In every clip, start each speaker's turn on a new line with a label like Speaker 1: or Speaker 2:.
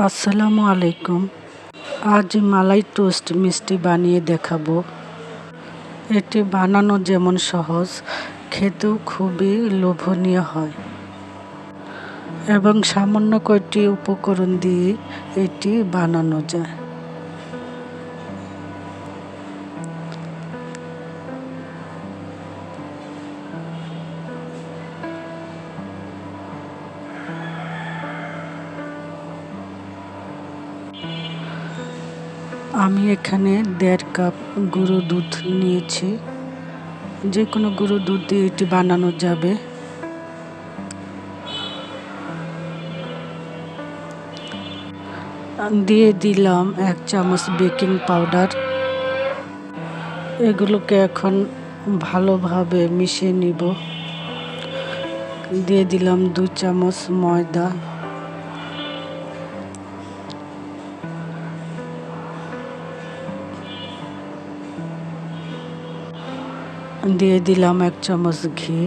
Speaker 1: আসসালামু আলাইকুম। আজ মালাই টোস্ট মিষ্টি বানিয়ে দেখাবো। এটি বানানো যেমন সহজ, খেতেও খুবই লোভনীয় হয়। এবং সামান্য কয়টি উপকরণ দিয়ে এটি বানানো যায়। আমি এখানে দেড় কাপ গুঁড়ো দুধ নিয়েছি। যে কোনো গুঁড়ো দুধ দিয়ে এটি বানানো যাবে। দিয়ে দিলাম এক চামচ বেকিং পাউডার। এগুলোকে এখন ভালোভাবে মিশিয়ে নিব। দিয়ে দিলাম দু চামচ ময়দা। দিয়ে দিলাম এক চামচ ঘি।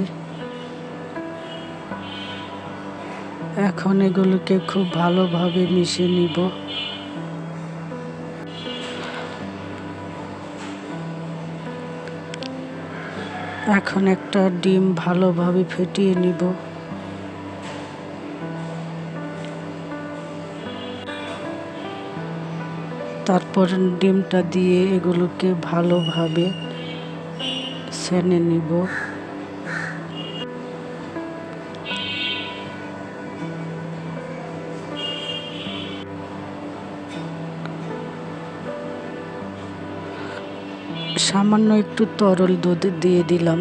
Speaker 1: এখন এগুলোকে খুব ভালোভাবে মিশিয়ে নিব। এখন একটা ডিম ভালোভাবে ফেটিয়ে নিব। তারপর ডিমটা দিয়ে এগুলোকে ভালোভাবে ছেনে নিব। সামান্য একটু তরল দুধ দিয়ে দিলাম।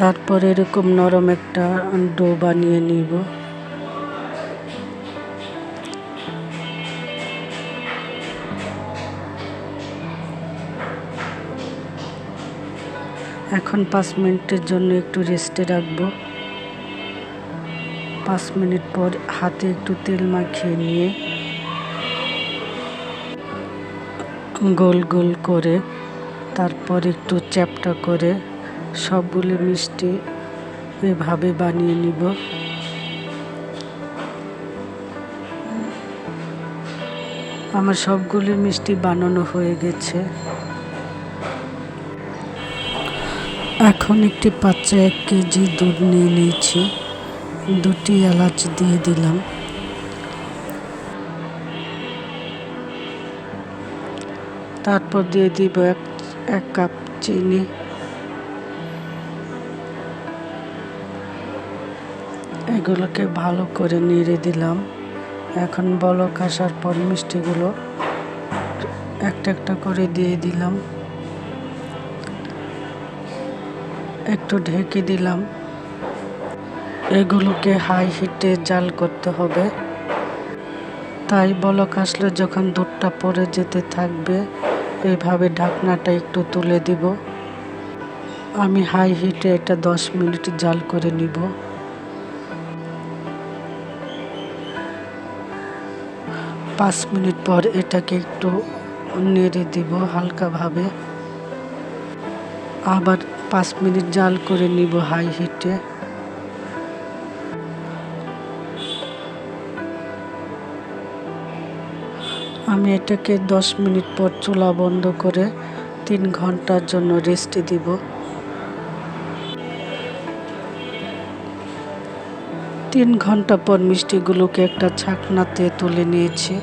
Speaker 1: তারপর এরকম নরম একটা ডো বানিয়ে নিব। এখন পাঁচ মিনিটের জন্য একটু রেস্টে রাখব। পাঁচ মিনিট পর হাতে একটু তেল মাখিয়ে নিয়ে গোল গোল করে তারপর একটু চ্যাপটা করে সবগুলো মিষ্টি এভাবে বানিয়ে নিব। আমার সবগুলো মিষ্টি বানানো হয়ে গেছে। এখন একটি পাত্রে এক কেজি দুধ নিয়ে নিয়েছি। দুটি এলাচ দিয়ে দিলাম। তারপর দিয়ে দিব এক এক কাপ চিনি। এগুলোকে ভালো করে নেড়ে দিলাম। এখন বলক আসার পর মিষ্টিগুলো একটা একটা করে দিয়ে দিলাম। একটু ঢেকে দিলাম। এগুলোকে হাই হিটে জাল করতে হবে। তাই বলক আসলে যখন দুধটা পরে যেতে থাকবে এইভাবে ঢাকনাটা একটু তুলে দিব। আমি হাই হিটে এটা দশ মিনিট জাল করে নিব। পাঁচ মিনিট পর এটাকে একটু নেড়ে দিব হালকাভাবে। আবার পাঁচ মিনিট জাল করে নিব হাই হিটে। আমি এটাকে দশ মিনিট পর চুলা বন্ধ করে তিন ঘণ্টার জন্য রেস্টে দিব। তিন ঘণ্টা পর মিষ্টিগুলোকে একটা ছাকনাতে তুলে নিয়েছি।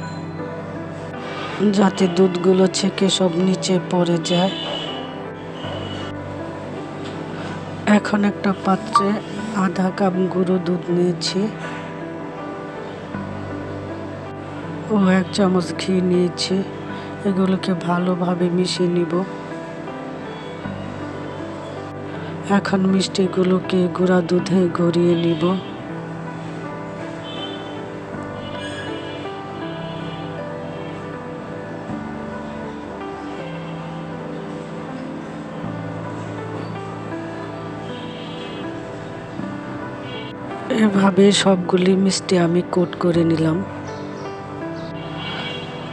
Speaker 1: যাতে দুধগুলো ছেঁকে সব নিচে পড়ে যায়। এখন একটা পাত্রে আধা কাপ গুঁড়ো দুধ নিয়েছি। ও এক চামচ ঘি নিয়েছি। এগুলোকে ভালোভাবে মিশিয়ে নিব। এখন মিষ্টিগুলোকে গুঁড়া দুধে গড়িয়ে নিব। এভাবে সবগুলি মিষ্টি আমি কোট করে নিলাম।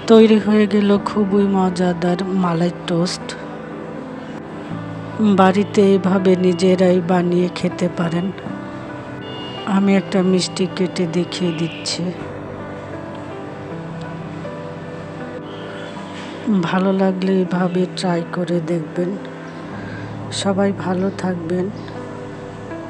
Speaker 1: তৈরি হয়ে গেল খুবই মজাদার মালাই টোস্ট। বাড়িতে এভাবে নিজেরাই বানিয়ে খেতে পারেন। আমি একটা মিষ্টি কেটে দেখিয়ে দিচ্ছি। ভালো লাগলে এভাবে ট্রাই করে দেখবেন। সবাই ভালো থাকবেন।